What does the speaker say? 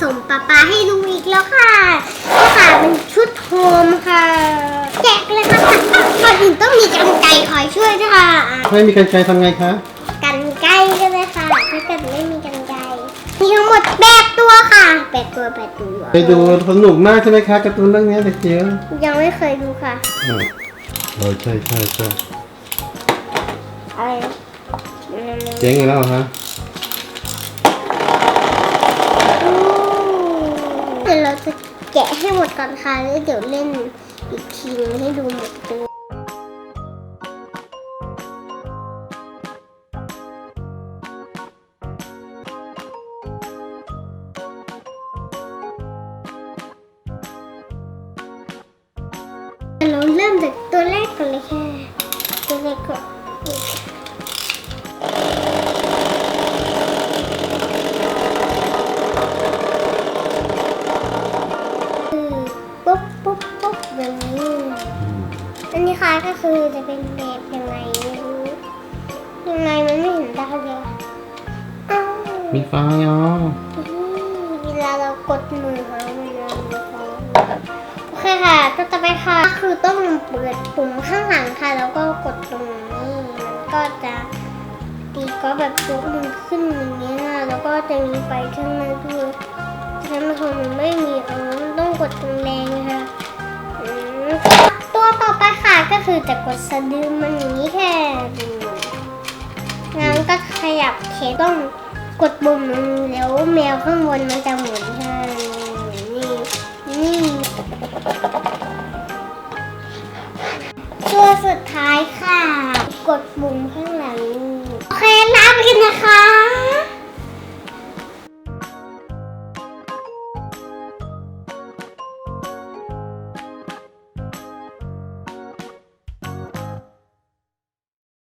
ป๊าป๊าให้ดูอีกแล้วค่ะนี่ค่ะเป็นชุดโฮมค่ะแกะเลยค่ะก่อนอื่นต้องมีกันไกรคอยช่วยด้วยค่ะอะไม่มีกันไกรทำไงคะกันไกรกันเลยค่ะถ้าเกิดไม่มีกันไกรมีทั้งหมดแปดตัวค่ะแปดตัวแปดตัวไปดูสนุกมากใช่ไหมคะการ์ตูนเรื่องนี้เด็กจิ๋วยังไม่เคยดูค่ะอ่าเออใช่ใช่ใช่อะไรเจ๊งอีกแล้วเหรอฮะ เดี๋ยวเราจะแกะให้หมดก่อนค่ะแล้วเดี๋ยวเล่นอีกทีนึงให้ดูหมดเลยเราเริ่มจากตัวแรกก่อนเลยค่ะ ตัวแรกก่ ปุ๊บปุ๊บแบบนี้อันนี้ค่ะก็คือจะเป็นแบบยังไงไม่รู้ยังไงมันไม่เห็นได้เลยอ้าวมีไฟอ๋อเวลาเรากดมือเขาเวลาเราฟ้องโอเคค่ะต่อไปค่ะคือต้องเปิดปุ่มข้างหลังค่ะ แล้วก็กดตรงนี้มันก็จะตีก็แบบยกมือขึ้นอย่างเงี้ยแล้วก็จะมีไฟข้างหน้าด้วยแต่ถ้ามันมันไม่มีเออมันต้องกดตรงแรง ก็คือจะกดสะดือมันอย่างนี้แค่ดูงั้นก็ขยับเคสต้องกดปุ่มแล้วแมวข้างบนมันจะหมุนใช่นี่นี่ตัวสุดท้ายค่ะ กดปุ่มข้างหลังนี้